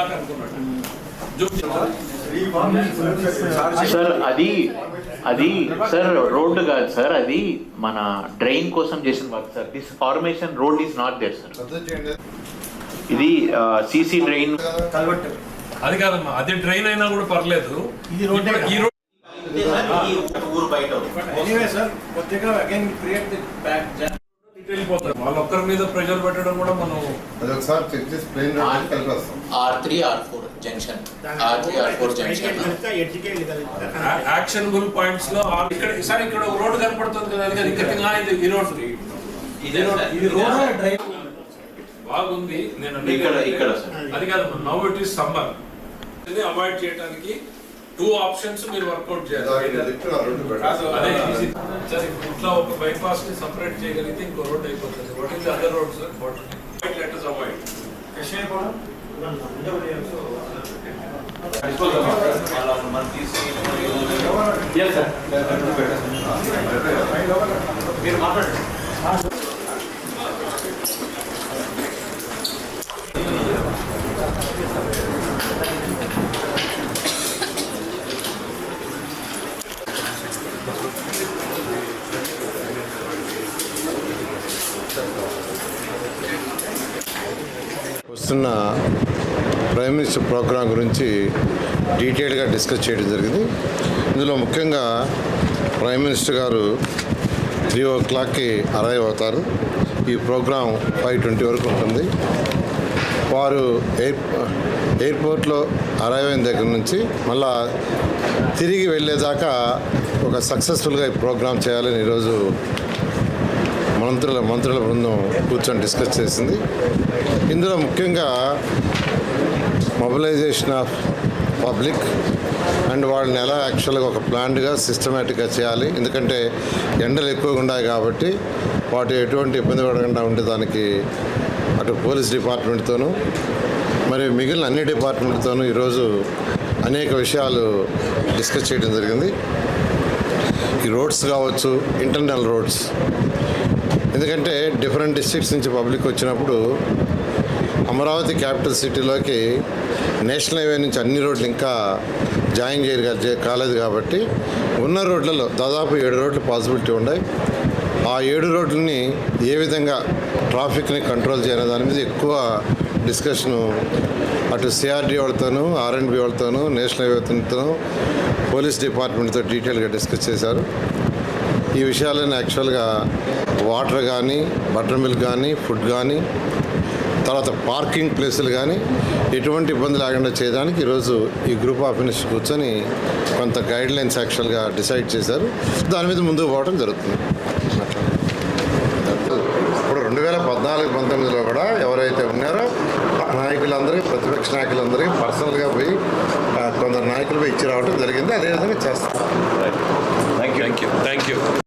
దాకా సార్ అది అది సార్ రోడ్డు కాదు సార్ అది మన డ్రైన్ కోసం చేసిన work sir. This formation road is not there sir ఇది సిసి డ్రైన్. అది కాదమ్మా అది డ్రైన్ అయినా కూడా పర్లేదు. ఈ రోడ్ బయట. వెళ్ళిపోతారు. వాళ్ళ ఒక్కరి మీద ప్రెషర్ పెట్టడం కూడా మనం అది ఒకసారి చెక్ చేసి plain road R three R four junction. R three R four junction. Actionable పాయింట్స్లో ఇక్కడ సార్ ఇక్కడ ఒక రోడ్డు కనపడుతుంది కదా అది ఇక్కడ ఇంకా ఇది ఈ రోడ్ ఇది రోడ్ డ్రైవ్ బాగుంది. నేను ఇక్కడ ఇక్కడ సార్. అది కాదు now it is summer. Avoid చేయడానికి టూ ఆప్షన్స్ మీరు వర్కౌట్ చేయాలి. ఇట్లా ఒక బైపాస్ని సపరేట్ చేయగలిగితే ఇంకో రోడ్ అయిపోతుంది. What is other road sir what let us avoid చేస్తున్న ప్రైమ్ మినిస్టర్ ప్రోగ్రాం గురించి డీటెయిల్గా డిస్కస్ చేయడం జరిగింది. ఇందులో ముఖ్యంగా ప్రైమ్ మినిస్టర్ గారు త్రీ ఓ క్లాక్కి అరైవ్ అవుతారు. ఈ ప్రోగ్రాం ఫైవ్ ట్వంటీ వరకు ఉంటుంది. వారు ఎయిర్ ఎయిర్పోర్ట్లో అరైవ్ అయిన దగ్గర నుంచి మళ్ళా తిరిగి వెళ్ళేదాకా ఒక సక్సెస్ఫుల్గా ఈ ప్రోగ్రాం చేయాలని ఈరోజు మంత్రుల మంత్రుల బృందం కూర్చొని డిస్కస్ చేసింది. ఇందులో ముఖ్యంగా మొబిలైజేషన్ ఆఫ్ పబ్లిక్ అండ్ వాళ్ళని ఎలా యాక్చువల్గా ఒక ప్లాంట్గా సిస్టమేటిక్గా చేయాలి. ఎందుకంటే ఎండలు ఎక్కువగా ఉన్నాయి కాబట్టి వాటి ఎటువంటి ఇబ్బంది పడకుండా ఉండేదానికి అటు పోలీస్ డిపార్ట్మెంట్తోనూ మరి మిగిలిన అన్ని డిపార్ట్మెంట్తోనూ ఈరోజు అనేక విషయాలు డిస్కస్ చేయడం జరిగింది. ఈ రోడ్స్ కావచ్చు ఇంటర్నల్ రోడ్స్ ఎందుకంటే డిఫరెంట్ డిస్ట్రిక్ట్స్ నుంచి పబ్లిక్ వచ్చినప్పుడు అమరావతి క్యాపిటల్ సిటీలోకి నేషనల్ హైవే నుంచి అన్ని రోడ్లు ఇంకా జాయిన్ చేయరు కాలేదు కాబట్టి ఉన్న రోడ్లలో దాదాపు ఏడు రోడ్లు పాసిబిలిటీ ఉన్నాయి ఆ ఏడు రోడ్లని ఏ విధంగా ట్రాఫిక్ని కంట్రోల్ చేయాలి దాని మీద ఎక్కువ డిస్కషను అటు సిఆర్డీ వాళ్ళతోనూ ఆర్ఎండ్బి వాళ్ళతోనూ నేషనల్ హైవేతోనూ పోలీస్ డిపార్ట్మెంట్తో డీటెయిల్గా డిస్కస్ చేశారు. ఈ విషయాలను యాక్చువల్గా వాటర్ కానీ బటర్ మిల్క్ కానీ ఫుడ్ కానీ తర్వాత పార్కింగ్ ప్లేసులు కానీ ఎటువంటి ఇబ్బంది లేకుండా చేయడానికి ఈరోజు ఈ గ్రూప్ ఆఫ్ మినిస్టర్ కూర్చొని కొంత గైడ్ లైన్స్ యాక్చువల్గా డిసైడ్ చేశారు. దాని మీద ముందుకు పోవడం జరుగుతుంది. ఇప్పుడు రెండు వేల పద్నాలుగు పంతొమ్మిదిలో కూడా ఎవరైతే ఉన్నారో నాయకులందరికీ ప్రతిపక్ష నాయకులందరికీ పర్సనల్గా పోయి కొందరు నాయకులు పోయి ఇచ్చి రావడం జరిగింది. అదేవిధంగా చేస్తాం thank you thank you thank you